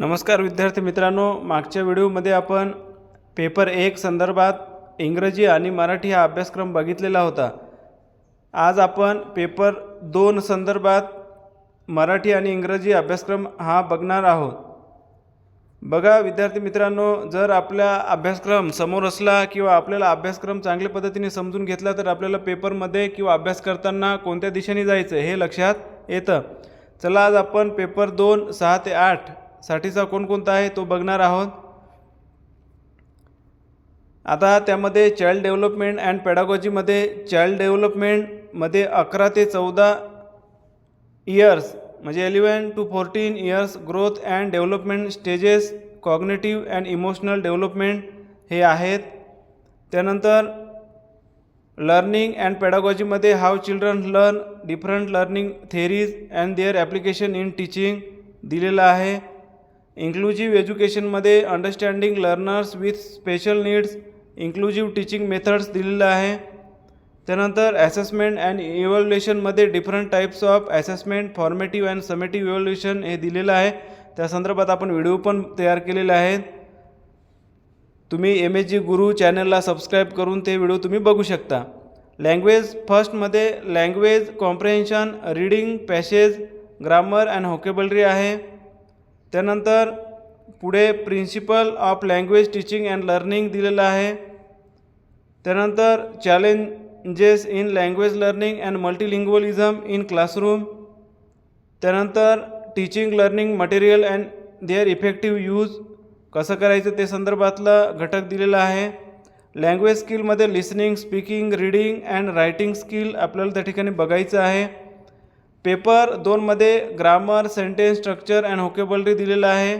नमस्कार विद्यार्थी मित्रांनो मागच्या व्हिडिओमध्ये आपण पेपर एक संदर्भात इंग्रजी आणि मराठी हा अभ्यासक्रम बघितलेला होता. आज आपण पेपर दोन संदर्भात मराठी आणि इंग्रजी अभ्यासक्रम हा बघणार आहोत. बघा विद्यार्थी मित्रांनो जर आपला अभ्यासक्रम समोर असला किंवा आपल्याला अभ्यासक्रम चांगल्या पद्धतीने समजून घेतला तर आपल्याला पेपरमध्ये किंवा अभ्यास करताना कोणत्या दिशेने जायचं हे लक्षात येतं. चला आज आपण पेपर दोन सहा ते आठ साठीचा कोणकोणता आहे तो बघणार आहोत. आता त्यामध्ये चाइल्ड डेव्हलपमेंट अँड पॅडागॉजीमध्ये चाइल्ड डेव्हलपमेंटमध्ये अकरा ते चौदा इयर्स म्हणजे eleven to fourteen years growth and development stages cognitive and emotional development हे आहेत. त्यानंतर learning and पॅडागॉजीमध्ये how children learn different learning theories and their application in teaching दिलेलं आहे. इन्क्लुझिव्ह एज्युकेशनमध्ये understanding learners with special needs inclusive teaching methods दिलेलं आहे. त्यानंतर assessment and इव्हॅल्युएशनमध्ये different types of assessment formative and summative evaluation हे दिलेलं आहे. त्या संदर्भात आपण व्हिडिओ पण तयार केलेले आहेत तुम्ही एम एच जी गुरु चॅनलला सबस्क्राईब करून ते व्हिडिओ तुम्ही बघू शकता. Language फर्स्टमध्ये language comprehension reading passage grammar and vocabulary आहे. त्यानंतर पुढे principle of language teaching and learning दिलेलं आहे. त्यानंतर challenges in language learning and multilingualism in classroom त्यानंतर teaching learning material and their effective use कसं करायचं ते संदर्भातला घटक दिलेला आहे. Language स्किलमध्ये listening speaking reading and writing skill आपल्याला त्या ठिकाणी बघायचं आहे. पेपर दोनमध्ये grammar sentence structure and vocabulary दिलेलं आहे.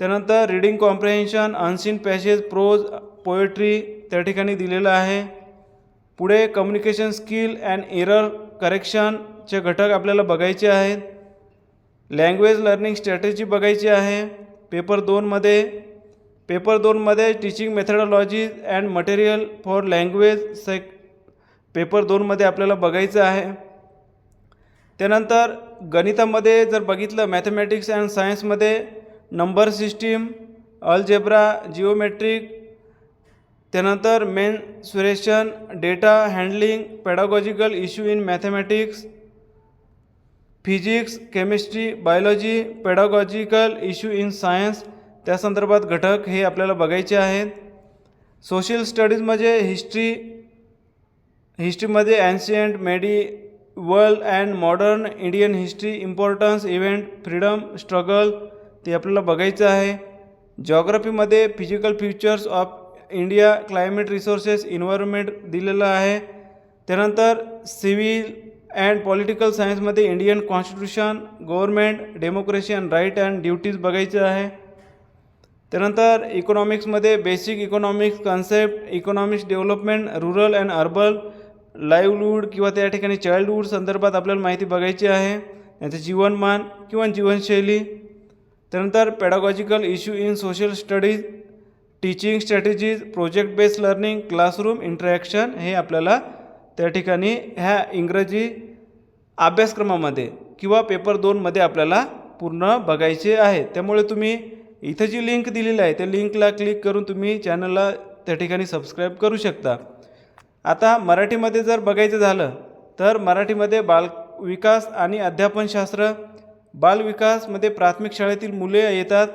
त्यानंतर reading comprehension unseen passage prose poetry त्या ठिकाणी दिलेलं आहे. पुढे कम्युनिकेशन स्किल अँड एरर करेक्शनचे घटक आपल्याला बघायचे आहेत. लँग्वेज लर्निंग स्ट्रॅटेजी बघायची आहे. पेपर दोनमध्ये पेपर दोनमध्ये teaching methodology and material for language sake paper दोनमध्ये आपल्याला बघायचं आहे. त्यानंतर गणितामध्ये जर बघितलं मॅथमॅटिक्स अँड सायन्समध्ये नंबर सिस्टीम अल्जेब्रा जिओमेट्रिक त्यानंतर mensuration data handling pedagogical issue in mathematics physics chemistry biology pedagogical issue in science त्या संदर्भात घटक हे आपल्याला बघायचे आहेत. सोशल स्टडीजमध्ये हिस्ट्री हिस्ट्रीमध्ये ancient medieval world and modern Indian history importance event freedom struggle ते आपल्याला बघायचं आहे. जॉग्रफीमध्ये physical features of India climate resources environment दिलेलं आहे. त्यानंतर सिव्हिल अँड पॉलिटिकल सायन्समध्ये Indian constitution government democracy and right and duties बघायचं आहे. त्यानंतर इकॉनॉमिक्समध्ये basic economics concept economics development rural and urban livelihood किंवा त्या ठिकाणी चाइल्डहूड संदर्भात आपल्याला माहिती बघायची आहे. त्यांचं जीवनमान किंवा जीवनशैली. त्यानंतर pedagogical issue in social studies teaching strategies project based learning classroom interaction हे आपल्याला त्या ठिकाणी ह्या इंग्रजी अभ्यासक्रमामध्ये किंवा पेपर दोनमध्ये आपल्याला पूर्ण बघायचे आहे. त्यामुळे तुम्ही इथं जी लिंक दिलेली आहे त्या लिंकला क्लिक करून तुम्ही चॅनलला त्या ठिकाणी सबस्क्राईब करू शकता. आता मराठीमध्ये जर बघायचं झालं तर मराठीमध्ये बाल विकास आणि अध्यापनशास्त्र बालविकासमध्ये प्राथमिक शाळेतील मुले येतात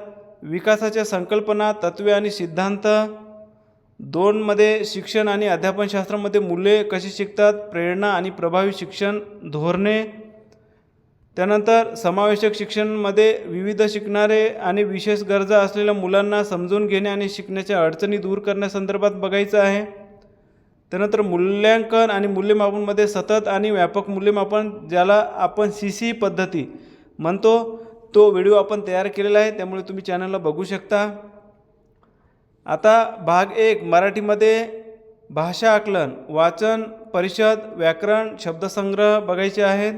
विकासाच्या संकल्पना तत्वे आणि सिद्धांत. दोनमध्ये शिक्षण आणि अध्यापनशास्त्रामध्ये मुले कशी शिकतात प्रेरणा आणि प्रभावी शिक्षण धोरणे. त्यानंतर समावेशक शिक्षणमध्ये विविध शिकणारे आणि विशेष गरजा असलेल्या मुलांना समजून घेणे आणि शिकण्याच्या अडचणी दूर करण्यासंदर्भात बघायचं आहे. त्यानंतर मूल्यांकन आणि मूल्यमापनमध्ये सतत आणि व्यापक मूल्यमापन ज्याला आपण सी सी पद्धती म्हणतो तो व्हिडिओ आपण तयार केलेला आहे. त्यामुळे तुम्ही चॅनलला बघू शकता. आता भाग एक मराठीमध्ये भाषा आकलन वाचन परिषद व्याकरण शब्दसंग्रह बघायचे आहेत.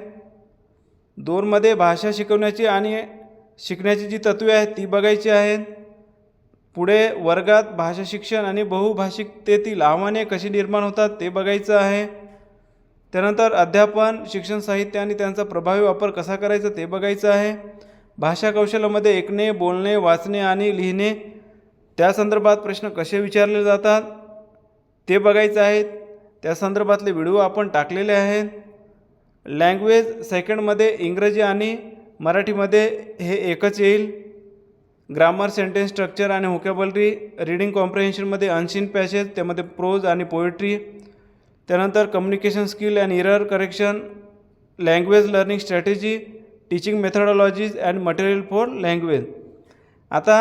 दोनमध्ये भाषा शिकवण्याची आणि शिकण्याची जी तत्वे आहेत ती बघायची आहेत. पुढे वर्गात भाषा शिक्षण आणि बहुभाषिकतेतील आव्हाने कशी निर्माण होतात ते बघायचं आहे. त्यानंतर अध्यापन शिक्षण साहित्य आणि त्यांचा प्रभावी वापर कसा करायचा ते बघायचं आहे. भाषा कौशल्यामध्ये ऐकणे बोलणे वाचणे आणि लिहिणे त्या संदर्भात प्रश्न कसे विचारले जातात ते बघायचं आहे. त्या संदर्भातले व्हिडिओ आपण टाकलेले आहेत. लँग्वेज सेकंडमध्ये इंग्रजी आणि मराठीमध्ये हे एकच येईल. ग्रामर सेंटेन्स स्ट्रक्चर आणि होकॅबलरी रीडिंग कॉम्प्रिहेन्शनमध्ये अनशीन पॅसेज त्यामध्ये प्रोज आणि पोएट्री त्यानंतर communication skill and error correction language learning strategy teaching methodologies and material for language आता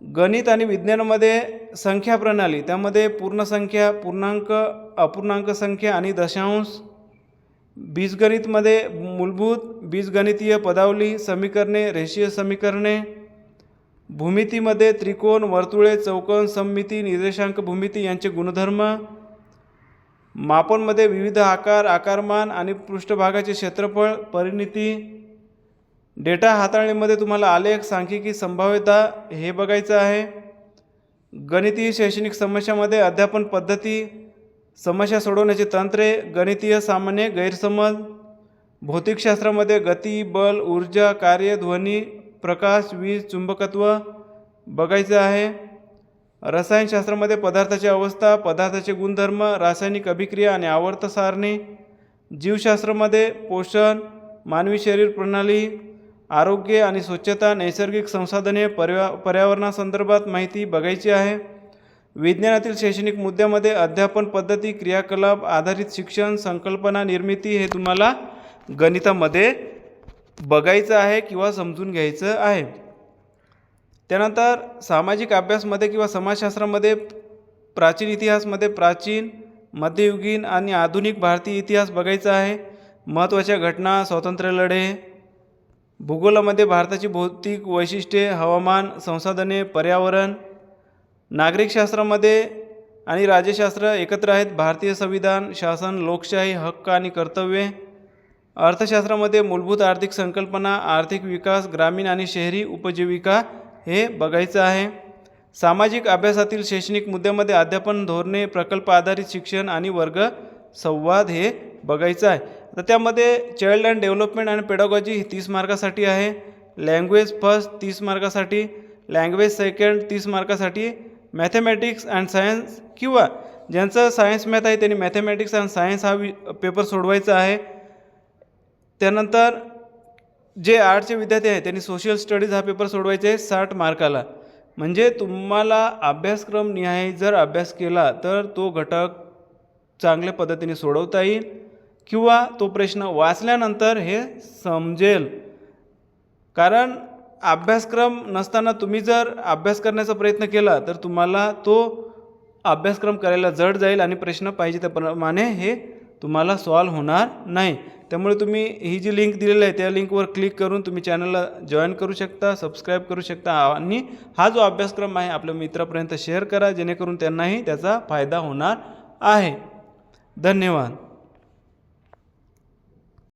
गणित आणि विज्ञानामध्ये संख्या प्रणाली त्यामध्ये पूर्ण संख्या पूर्णांक अपूर्णांक संख्या आणि दशांश बीजगणितमध्ये मूलभूत बीजगणितीय पदावली समीकरणे रेषीय समीकरणे भूमितीमध्ये त्रिकोण वर्तुळे चौकोन सममिती निर्देशांक भूमिती यांचे गुणधर्म मापनमध्ये विविध आकार आकारमान आणि पृष्ठभागाचे क्षेत्रफळ परिणिती डेटा हाताळणीमध्ये तुम्हाला आलेख सांख्यिकी संभाव्यता हे बघायचं आहे. गणितीय शैक्षणिक समस्यामध्ये अध्यापन पद्धती समस्या सोडवण्याची तंत्रे गणितीय सामान्य गैरसमज भौतिकशास्त्रामध्ये गती बल ऊर्जा कार्य ध्वनी प्रकाश वीज चुंबकत्व बघायचं आहे. रसायनशास्त्रामध्ये पदार्थाची अवस्था पदार्थाचे गुणधर्म रासायनिक अभिक्रिया आणि आवर्त सारणी जीवशास्त्रामध्ये पोषण मानवी शरीर प्रणाली आरोग्य आणि स्वच्छता नैसर्गिक संसाधने पर्या पर्यावरणासंदर्भात माहिती बघायची आहे. विज्ञानातील शैक्षणिक मुद्द्यामध्ये अध्यापन पद्धती क्रियाकलाप आधारित शिक्षण संकल्पना निर्मिती हे तुम्हाला गणितामध्ये बघायचं आहे किंवा समजून घ्यायचं आहे. त्यानंतर सामाजिक अभ्यासमध्ये किंवा समाजशास्त्रामध्ये प्राचीन इतिहासमध्ये प्राचीन मध्ययुगीन आणि आधुनिक भारतीय इतिहास बघायचा आहे. महत्त्वाच्या घटना स्वातंत्र्य लढे भूगोलामध्ये भारताची भौतिक वैशिष्ट्ये हवामान संसाधने पर्यावरण नागरिकशास्त्रामध्ये आणि राज्यशास्त्र एकत्र आहेत. भारतीय संविधान शासन लोकशाही हक्क आणि कर्तव्ये अर्थशास्त्रामध्ये मूलभूत आर्थिक संकल्पना आर्थिक विकास ग्रामीण आणि शहरी उपजीविका हे बघायचं आहे. सामाजिक अभ्यासातील शैक्षणिक मुद्द्यामध्ये अध्यापन धोरणे प्रकल्प आधारित शिक्षण आणि वर्ग संवाद हे बघायचं आहे. तर त्यामध्ये चाइल्ड अँड डेव्हलपमेंट आणि पेडॉगॉजी ही तीस मार्कासाठी आहे. लँग्वेज फर्स्ट तीस मार्कासाठी लँग्वेज सेकंड तीस मार्कासाठी मॅथेमॅटिक्स अँड सायन्स किंवा ज्यांचं सायन्स मॅथ आहे त्यांनी मॅथेमॅटिक्स अँड सायन्स हा वि पेपर सोडवायचा आहे. त्यानंतर जे आर्टचे विद्यार्थी आहेत त्यांनी सोशल स्टडीज हा पेपर सोडवायचे आहे साठ मार्काला म्हणजे तुम्हाला अभ्यासक्रम निहाय जर अभ्यास केला तर तो घटक चांगल्या पद्धतीने सोडवता येईल किंवा तो प्रश्न वाचल्यानंतर हे समजेल. कारण अभ्यासक्रम नसताना तुम्ही जर अभ्यास करण्याचा प्रयत्न केला तर तुम्हाला तो अभ्यासक्रम करायला जड जाईल आणि प्रश्न पाहिजे त्याप्रमाणे हे तुम्हाला सॉल्व होणार नाही. त्यामुळे तुम्ही ही जी लिंक दिलेली आहे त्या लिंकवर क्लिक करून तुम्ही चॅनलला जॉईन करू शकता सबस्क्राईब करू शकता आणि हा जो अभ्यासक्रम आहे आपल्या मित्रापर्यंत शेअर करा जेणेकरून त्यांनाही त्याचा फायदा होणार आहे. धन्यवाद.